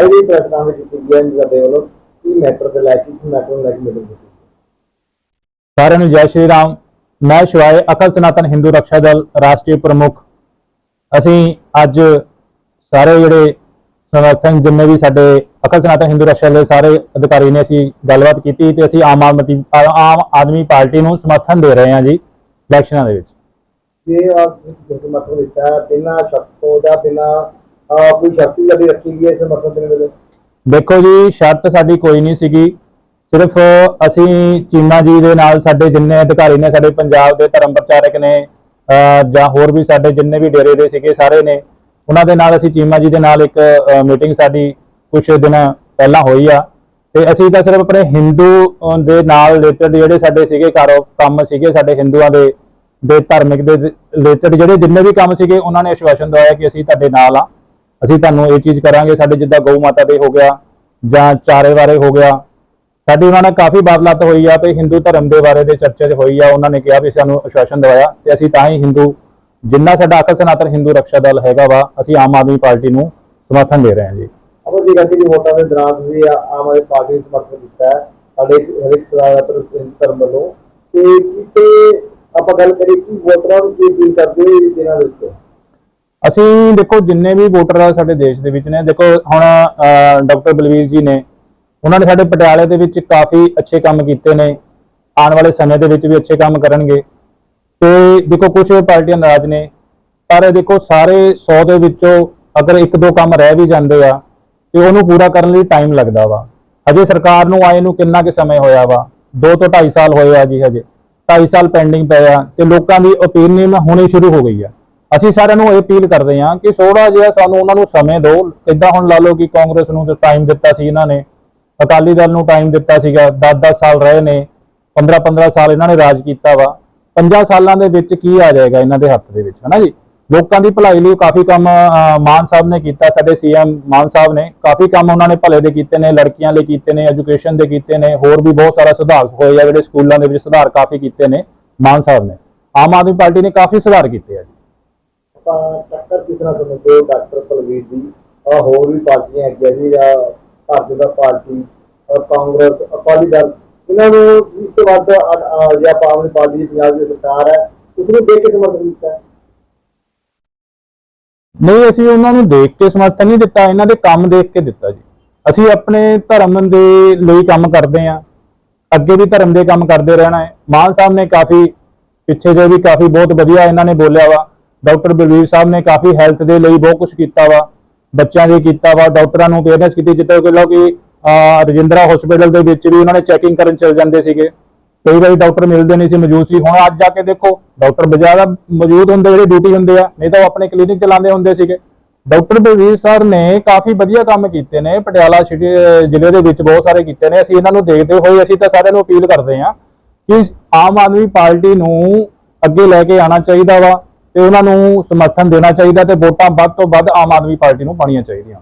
ਅੱਜ ਦੀ press conference ਕੀਤੀ ਗਈ ਹੈ ਇੰਡੀਆ ਦੇ ਵੱਲੋਂ ਕੀ ਮੈਟਰ ਤੇ ਲੈ ਕੇ ਮੈਟਰ ਨੂੰ ਲੈ ਕੇ ਮੀਟਿੰਗ ਕੀਤੀ ਸਾਰਿਆਂ ਨੂੰ ਜੈ ਸ਼੍ਰੀ ਰਾਮ। ਮੈਂ ਸ਼ਿਵਾਏ ਅਕਲ ਸਨਾਤਨ ਹਿੰਦੂ ਰੱਖਿਆ ਦਲ ਰਾਸ਼ਟਰੀ ਪ੍ਰਮੁੱਖ। ਅਸੀਂ ਅੱਜ ਸਾਰੇ ਜਿਹੜੇ ਸਮਰਥਨ ਜਿੰਨੇ ਵੀ ਸਾਡੇ ਅਕਲ ਸਨਾਤਨ ਹਿੰਦੂ ਰੱਖਿਆ ਦੇ ਸਾਰੇ ਅਧਿਕਾਰੀ ਨੇ ਅਸੀਂ ਗੱਲਬਾਤ ਕੀਤੀ ਤੇ ਅਸੀਂ ਆਮ ਆਦਮੀ ਆਮ ਆਦਮੀ ਪਾਰਟੀ ਨੂੰ ਸਮਰਥਨ ਦੇ ਰਹੇ ਹਾਂ ਜੀ ਇਲੈਕਸ਼ਨਾਂ ਦੇ ਵਿੱਚ। ਜੇ ਆਪ ਜਿਸ ਮਤਲਬ ਦਿੱਤਾ ਬਿਨਾਂ ਸ਼ੱਕ ਤੋਂ ਜਾਂ ਬਿਨਾਂ ਕੋਈ ਸ਼ਕਤੀ ਜਿਹੜੀ ਰੱਖੀ ਗਈ ਹੈ ਇਸ ਮਤਲਬ ਦੇ ਵੇਲੇ। ਦੇਖੋ ਜੀ, ਸ਼ਰਤ ਸਾਡੀ ਕੋਈ ਨਹੀਂ ਸੀਗੀ। ਸਿਰਫ ਅਸੀਂ ਚੀਮਾ ਜੀ ਦੇ ਨਾਲ ਸਾਡੇ ਜਿੰਨੇ ਅਧਿਕਾਰੀ ਨੇ, ਸਾਡੇ ਪੰਜਾਬ ਦੇ ਧਰਮ ਪ੍ਰਚਾਰਕ ਨੇ ਜਾਂ ਹੋਰ ਵੀ ਸਾਡੇ ਜਿੰਨੇ ਵੀ ਡੇਰੇ ਦੇ ਸੀਗੇ, ਸਾਰੇ ਨੇ, ਉਹਨਾਂ ਦੇ ਨਾਲ ਅਸੀਂ ਚੀਮਾ ਜੀ ਦੇ ਨਾਲ ਇੱਕ ਮੀਟਿੰਗ ਸਾਡੀ ਕੁਝ ਦਿਨ ਪਹਿਲਾਂ ਹੋਈ ਆ। ਤੇ ਅਸੀਂ ਤਾਂ ਸਿਰਫ ਆਪਣੇ ਹਿੰਦੂ ਦੇ ਨਾਲ ਰਿਲੇਟਡ ਜਿਹੜੇ ਸਾਡੇ ਸੀਗੇ ਕਾਰੋ ਕੰਮ ਸੀਗੇ ਸਾਡੇ ਹਿੰਦੂਆਂ ਦੇ ਦੇ ਧਾਰਮਿਕ ਦੇ ਰਿਲੇਟਡ ਜਿਹੜੇ ਜਿੰਨੇ ਵੀ ਕੰਮ ਸੀਗੇ, ਉਹਨਾਂ ਨੇ ਆਸ਼ਵਾਸਨ ਦਵਾਇਆ ਕਿ ਅਸੀਂ ਤੁਹਾਡੇ ਨਾਲ ਆ। ਅਸੀਂ ਤੁਹਾਨੂੰ ਇਹ ਚੀਜ਼ ਕਰਾਂਗੇ, ਸਾਡੇ ਜਿੱਦਾਂ ਗਊ ਮਾਤਾ ਦੇ ਹੋ ਗਿਆ ਜਾਂ ਚਾਰੇ ਬਾਰੇ ਹੋ ਗਿਆ, ਸਾਡੀ ਉਹਨਾਂ ਨਾਲ ਕਾਫੀ ਬਾਤਲਾਤ ਹੋਈ ਆ ਤੇ ਹਿੰਦੂ ਧਰਮ ਦੇ ਬਾਰੇ ਦੇ ਚਰਚਾ 'ਚ ਹੋਈ ਆ, ਉਹਨਾਂ ਨੇ ਕਿਹਾ ਵੀ ਸਾਨੂੰ ਆਸ਼ਵਾਸਨ ਦਵਾਇਆ ਤੇ ਅਸੀਂ ਤਾਂ ਹੀ ਹਿੰਦੂ, ਜਿੰਨਾ ਸਾਡਾ ਅਕਲ ਸਨਾਤਨ ਹਿੰਦੂ ਰੱਖਿਆ ਦਲ ਹੈਗਾ ਵਾ, ਅਸੀਂ ਆਮ ਆਦਮੀ ਪਾਰਟੀ ਨੂੰ ਸਮਰਥਨ ਦੇ ਰਹੇ ਹਾਂ ਜੀ। ਅਮਰ ਜੀ, ਕਹਿੰਦੇ ਕਿ ਵੋਟਾਂ ਦੇ ਦੌਰਾਨ ਤੁਸੀਂ ਆਮ ਆਦਮੀ ਪਾਰਟੀ ਨੂੰ ਸਮਰਥਨ ਦਿੱਤਾ ਹੈ, ਸਾਡੇ ਹਰਿਕ ਸਰਾਇਤਰ ਧਰਮ ਵੱਲੋਂ। ਤੇ ਕਿਤੇ ਆਪਾਂ ਗੱਲ ਕਰੀਏ ਕਿ ਵੋਟਰਾਂ ਨੂੰ ਕੀ ਅਪੀਲ ਕਰਦੇ ਹੋ ਇਸ ਦਿਨਾਂ ਅਸੀਂ ਦੇਖੋ ਜਿੰਨੇ ਵੀ ਵੋਟਰ ਆ ਸਾਡੇ ਦੇਸ਼ ਦੇ ਵਿੱਚ ਨੇ, ਦੇਖੋ ਹੁਣ ਡਾਕਟਰ ਬਲਵੀਰ ਜੀ ਨੇ, ਉਹਨਾਂ ਨੇ ਸਾਡੇ ਪਟਿਆਲੇ ਦੇ ਵਿੱਚ ਕਾਫੀ ਅੱਛੇ ਕੰਮ ਕੀਤੇ ਨੇ, ਆਉਣ ਵਾਲੇ ਸਮੇਂ ਦੇ ਵਿੱਚ ਵੀ ਅੱਛੇ ਕੰਮ ਕਰਨਗੇ। ਤੇ ਦੇਖੋ ਕੁਝ ਪਾਰਟੀਆਂ ਨਾਰਾਜ਼ ਨੇ, ਪਰ ਦੇਖੋ ਸਾਰੇ 100 ਦੇ ਵਿੱਚੋਂ ਅਗਰ ਇੱਕ ਦੋ ਕੰਮ ਰਹਿ ਵੀ ਜਾਂਦੇ ਆ, ਤੇ ਉਹਨੂੰ ਪੂਰਾ ਕਰਨ ਲਈ ਟਾਈਮ ਲੱਗਦਾ ਵਾ। ਹਜੇ ਸਰਕਾਰ ਨੂੰ ਆਏ ਨੂੰ ਕਿੰਨਾ ਕੁ ਸਮੇਂ ਹੋਇਆ ਵਾ? 2 ਤੋਂ 2.5 ਸਾਲ ਹੋਏ ਆ ਜੀ ਹਜੇ। 2.5 ਸਾਲ ਪੈਂਡਿੰਗ ਪਏ ਆ, ਤੇ ਲੋਕਾਂ ਦੀ ਓਪੀਨੀਅਨ ਹੋਣੀ ਸ਼ੁਰੂ ਹੋ ਗਈ ਆ। ਅਸੀਂ ਸਾਰਿਆਂ ਨੂੰ ਇਹ ਅਪੀਲ ਕਰਦੇ ਹਾਂ ਕਿ ਥੋੜਾ ਜਿਹਾ ਸਾਨੂੰ ਉਹਨਾਂ ਨੂੰ ਸਮੇਂ ਦਿਓ। ਇਦਾਂ ਹੁਣ ਲਾ ਲਓ ਕਿ ਕਾਂਗਰਸ ਨੂੰ ਤੇ ਟਾਈਮ ਦਿੱਤਾ ਸੀ ਇਹਨਾਂ ਨੇ, ਅਕਾਲੀ ਦਲ ਨੂੰ ਟਾਈਮ ਦਿੱਤਾ ਸੀਗਾ 10-10 ਸਾਲ ਰਹੇ ਨੇ 15-15 ਸਾਲ ਇਹਨਾਂ ਨੇ ਰਾਜ ਕੀਤਾ ਵਾ। 50 ਸਾਲਾਂ ਦੇ ਵਿੱਚ ਕੀ ਆ ਜਾਏਗਾ ਇਹਨਾਂ ਦੇ ਹੱਥ ਦੇ ਵਿੱਚ, ਹਨਾ ਜੀ? ਲੋਕਾਂ ਦੀ ਭਲਾਈ ਲਈ ਕਾਫੀ ਕੰਮ ਮਾਨ ਸਾਹਿਬ ਨੇ ਕੀਤਾ, ਸਾਡੇ ਸੀਐਮ ਮਾਨ ਸਾਹਿਬ ਨੇ। ਕਾਫੀ ਕੰਮ ਉਹਨਾਂ ਨੇ ਭਲੇ ਦੇ ਕੀਤੇ ਨੇ, ਲੜਕੀਆਂ ਲਈ ਕੀਤੇ ਨੇ ਐਜੂਕੇਸ਼ਨ ਦੇ ਕੀਤੇ ਨੇ, ਹੋਰ ਵੀ ਬਹੁਤ ਸਾਰਾ ਸੁਧਾਰ ਹੋਏ ਆ ਜਿਹੜੇ ਸਕੂਲਾਂ ਦੇ ਵਿੱਚ ਸੁਧਾਰ ਕਾਫੀ ਕੀਤੇ ਨੇ ਮਾਨ ਸਾਹਿਬ ਨੇ। ਆਮ ਆਦਮੀ ਪਾਰਟੀ ਨੇ ਕਾਫੀ ਸੁਧਾਰ ਕੀਤੇ ਆ ਜੀ। ਆਪਾਂ ਟੱਕਰ ਕਿਸ ਤਰ੍ਹਾਂ ਸਮਝਦੇ ਹੋ ਡਾਕਟਰ ਕੁਲਵੀਰ ਦੀ ਔਰ ਹੋਰ ਵੀ ਪਾਰਟੀਆਂ ਹੈਗੀਆਂ ਜੀ, ਜਾਂ ਭਾਰਤੀ ਜਨਤਾ ਪਾਰਟੀ ਔਰ ਕਾਂਗਰਸ, ਅਕਾਲੀ ਦਲ, ਇਹਨਾਂ ਨੂੰ ਇਸ ਤੋਂ ਵੱਧ ਅ- ਅ- ਪਾਰਟੀ ਪੰਜਾਬ ਦੀ ਸਰਕਾਰ ਹੈ, ਉਸ ਨੂੰ ਦੇਖ ਕੇ ਸਮਰਥਨ ਕੀਤਾ। ਨਹੀਂ, ਅਸੀਂ ਉਹਨਾਂ ਨੂੰ ਦੇਖ ਕੇ ਸਮਰਥਨ ਨਹੀਂ ਦਿੱਤਾ, ਇਹਨਾਂ ਦੇ ਕੰਮ ਦੇਖ ਕੇ ਦਿੱਤਾ ਜੀ। ਅਸੀਂ ਆਪਣੇ ਧਰਮ ਦੇ ਲਈ ਕੰਮ ਕਰਦੇ ਆਂ ਅੱਗੇ ਵੀ ਧਰਮ ਦੇ ਕੰਮ ਕਰਦੇ ਰਹਿਣਾ ਹੈ। ਮਾਨ ਸਾਹਿਬ ਨੇ ਕਾਫੀ, ਪਿੱਛੇ ਜੇ ਵੀ ਕਾਫੀ ਬਹੁਤ ਵਧੀਆ ਇਹਨਾਂ ਨੇ ਬੋਲਿਆ ਵਾ ਡਾਕਟਰ ਬਲਵੀਰ ਸਾਹਿਬ ਨੇ ਕਾਫੀ ਹੈਲਥ ਦੇ ਲਈ ਬਹੁਤ ਕੁਝ ਕੀਤਾ ਵਾ, ਬੱਚਿਆਂ ਦੇ ਕੀਤਾ ਵਾ, ਡਾਕਟਰਾਂ ਨੂੰ ਅਵੇਅਰਨੈਸ ਕੀਤੀ ਜਿੱਥੇ ਕਿ ਲੋ ਕਿ ਰਜਿੰਦਰਾ ਹਸਪੀਟਲ ਦੇ ਵਿੱਚ ਵੀ ਉਹਨਾਂ ਨੇ ਚੈਕਿੰਗ ਕਰਨ ਚਲ ਜਾਂਦੇ ਸੀਗੇ। ਕਈ ਵਾਰੀ ਡਾਕਟਰ ਮਿਲਦੇ ਨਹੀਂ ਸੀ, ਮੌਜੂਦ ਸੀ। ਹੁਣ ਅੱਜ ਜਾ ਕੇ ਦੇਖੋ, ਡਾਕਟਰ ਬਜਾਰਾ ਮੌਜੂਦ ਹੁੰਦੇ, ਜਿਹੜੇ ਡਿਊਟੀ ਹੁੰਦੇ ਆ, ਨਹੀਂ ਤਾਂ ਉਹ ਆਪਣੇ ਕਲੀਨਿਕ ਚਲਾਉਂਦੇ ਹੁੰਦੇ ਸੀਗੇ। ਡਾਕਟਰ ਬਲਵੀਰ ਸਰ ਨੇ ਕਾਫੀ ਵਧੀਆ ਕੰਮ ਕੀਤੇ ਨੇ, ਪਟਿਆਲਾ ਸਿਟੀ ਜ਼ਿਲ੍ਹੇ ਦੇ ਵਿੱਚ ਬਹੁਤ ਸਾਰੇ ਕੀਤੇ ਨੇ। ਅਸੀਂ ਇਹਨਾਂ ਨੂੰ ਦੇਖਦੇ ਹੋਏ ਅਸੀਂ ਤਾਂ ਸਾਰਿਆਂ ਨੂੰ ਅਪੀਲ ਕਰਦੇ ਹਾਂ ਕਿ ਆਮ ਆਦਮੀ ਪਾਰਟੀ ਨੂੰ ਅੱਗੇ ਲੈ ਕੇ ਆਉਣਾ ਚਾਹੀਦਾ ਵਾ। ਤੇ ਉਹਨਾਂ ਨੂੰ ਸਮਰਥਨ ਦੇਣਾ ਚਾਹੀਦਾ ਤੇ ਵੋਟਾਂ ਵੱਧ ਤੋਂ ਵੱਧ ਆਮ ਆਦਮੀ ਪਾਰਟੀ ਨੂੰ ਪਾਉਣੀਆਂ ਚਾਹੀਦੀਆਂ।